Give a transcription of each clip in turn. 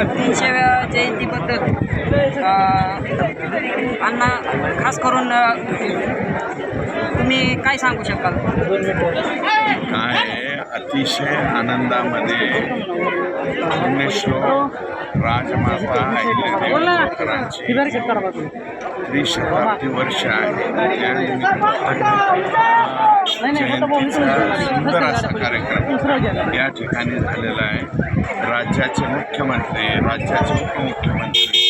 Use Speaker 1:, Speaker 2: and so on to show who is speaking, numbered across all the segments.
Speaker 1: तीनशेव्या जयंतीबद्दल अण्णा खास करून तुम्ही काय सांगू शकाल?
Speaker 2: काय? अतिशय आनंदामध्ये पुण्यश्लोक राजमाता अहिल्यादेवी त्रिशताब्दी वर्ष आहे. सुंदर असा कार्यक्रम या ठिकाणी झालेला आहे. राज्याचे मुख्यमंत्री राज्याचे उपमुख्यमंत्री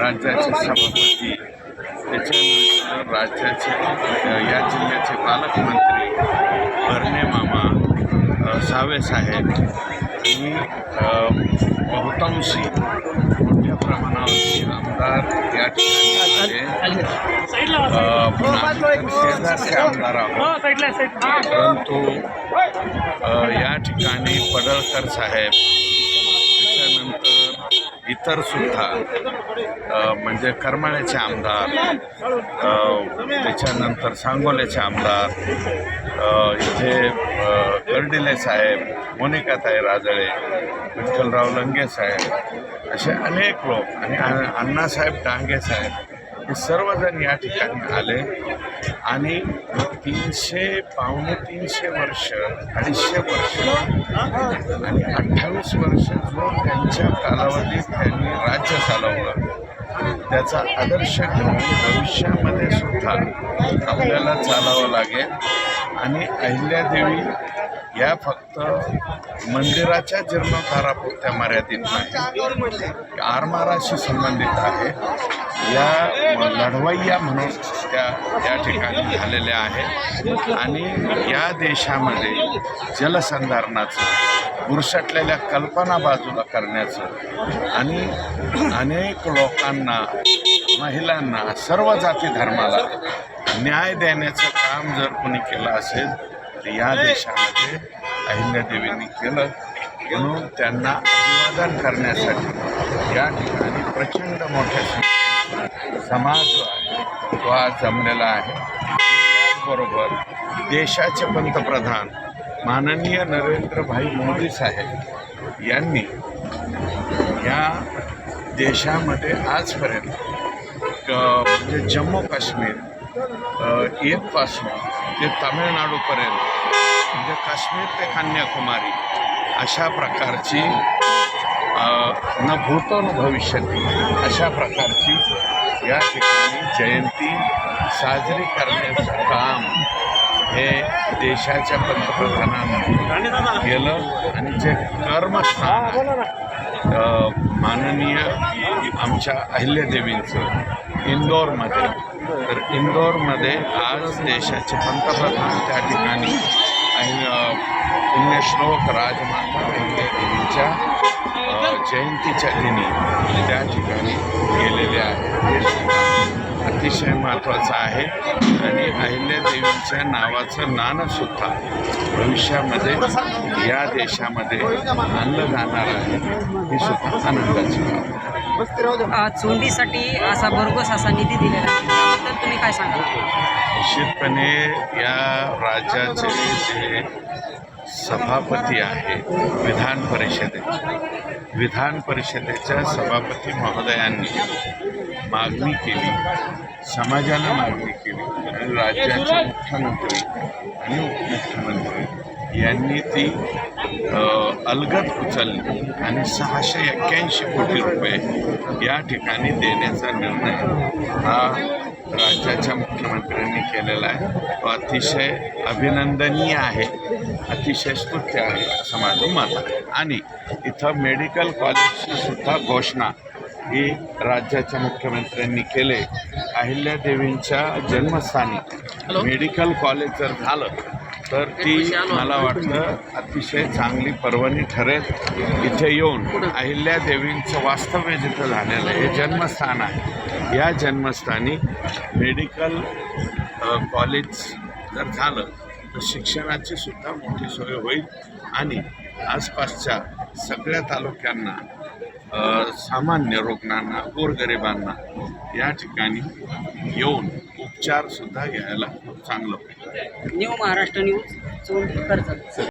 Speaker 2: राज्याचे सभापती त्याच्यानंतर राज्याचे या जिल्ह्याचे पालकमंत्री बर्ने मामा अ, साहेब आणि बहुतांशी मोठ्या प्रमाणावरती आमदार या ठिकाणी आमदार आहोत. परंतु या ठिकाणी पडळकर साहेब इतर सुद्धा म्हणजे करमाळ्याचे आमदार त्याच्यानंतर सांगोल्याचे आमदार इथे गर्डिले साहेब मोनिकाताई राजळे विठ्ठलराव लंगे साहेब असे अनेक लोक आणि अण्णासाहेब डांगे साहेब हे सर्वजण या ठिकाणी आले आणि तीनशे पावणे तीनशे वर्ष अडीचशे वर्ष आणि अठ्ठावीस वर्ष जो त्यांच्या कालावधीत त्यांनी राज्य चालवलं. त्याचा आदर्श घेऊन भविष्यामध्ये सुद्धा आपल्याला चालावं लागेल. आणि अहिल्यादेवी या फक्त मंदिराच्या जीर्णोद्धारापुरत्या मर्यादित नाही आरमाराशी संबंधित आहे. या लढवय्या म्हणून त्या या ठिकाणी झालेल्या आहेत. आणि या देशामध्ये जलसंधारणाचं बुरसटलेल्या कल्पना बाजूला करण्याचं. आणि अनेक लोकांना महिलांना सर्व जाती धर्माला न्याय देण्याचं काम जर कोणी केलं असेल तर या देशामध्ये अहिल्यादेवींनी केलं. म्हणून त्यांना अभिवादन करण्यासाठी या ठिकाणी प्रचंड मोठ्या संख्येने समाज जो आहे तो आज जमलेला आहे. त्याचबरोबर देशाचे पंतप्रधान माननीय नरेंद्रभाई मोदी साहेब यांनी या देशामध्ये आजपर्यंत क- म्हणजे जम्मू काश्मीर अ, येथपासून ते तामिळनाडूपर्यंत म्हणजे काश्मीर ते कन्याकुमारी अशा प्रकारची न भूतो न भविष्यती अशा प्रकारची या ठिकाणी जयंती साजरी करण्याचं काम हे देशाच्या पंतप्रधानांनी केलं आणि जे कर्मस्थान माननीय आमच्या अहिल्यादेवींचं इंदोरमध्ये. तर इंदोरमध्ये आज देशाचे पंतप्रधान त्या ठिकाणी आणि पुण्यश्लोक राजमाता अहिल्यादेवींच्या जयंतीच्या दिनी त्या ठिकाणी गेलेले आहेत. अतिशय महत्त्वाचं आहे आणि अहिल्यादेवीच्या नावाचं नाणंसुद्धा भविष्यामध्ये या देशामध्ये आणलं जाणार आहे ही सुद्धा आनंदाची बाब आहे.
Speaker 1: चोंडीसाठी असा भरघोस असा निधी दिलेला आहे. त्याबद्दल तुम्ही काय सांगाल?
Speaker 2: निश्चितपणे या राज्याचे जे सभापती आहे विधान परिषदेचे विधान परिषदेच्या सभापती महोदयांनी मागणी केली समाजानं मागणी केली आणि राज्याचे मुख्यमंत्री आणि उपमुख्यमंत्री यांनी ती अलगद उचलली आणि सहाशे एक्क्याऐंशी कोटी रुपये या ठिकाणी देण्याचा निर्णय हा राज्याच्या मुख्यमंत्र्यांनी केलेला आहे. तो अतिशय अभिनंदनीय आहे अतिशय स्तुत्य आहे असं माझं मत आहे. आणि इथं मेडिकल कॉलेजची सुद्धा घोषणा ही राज्याच्या मुख्यमंत्र्यांनी केले. अहिल्यादेवींच्या जन्मस्थानी मेडिकल कॉलेज जर झालं तर ती मला वाटतं अतिशय चांगली पर्वणी ठरेल. इथे येऊन अहिल्यादेवींचं वास्तव्य जिथं झालेलं आहे हे जन्मस्थान आहे. या जन्मस्थानी मेडिकल कॉलेज जर झालं तर शिक्षणाची सुद्धा मोठी सोय होईल. आणि आसपासच्या सगळ्या तालुक्यांना सामान्य रुग्णांना गोरगरिबांना या ठिकाणी येऊन विचारसुद्धा घ्यायला खूप चांगलं
Speaker 1: न्यू महाराष्ट्र न्यूज चोंडी कर्जत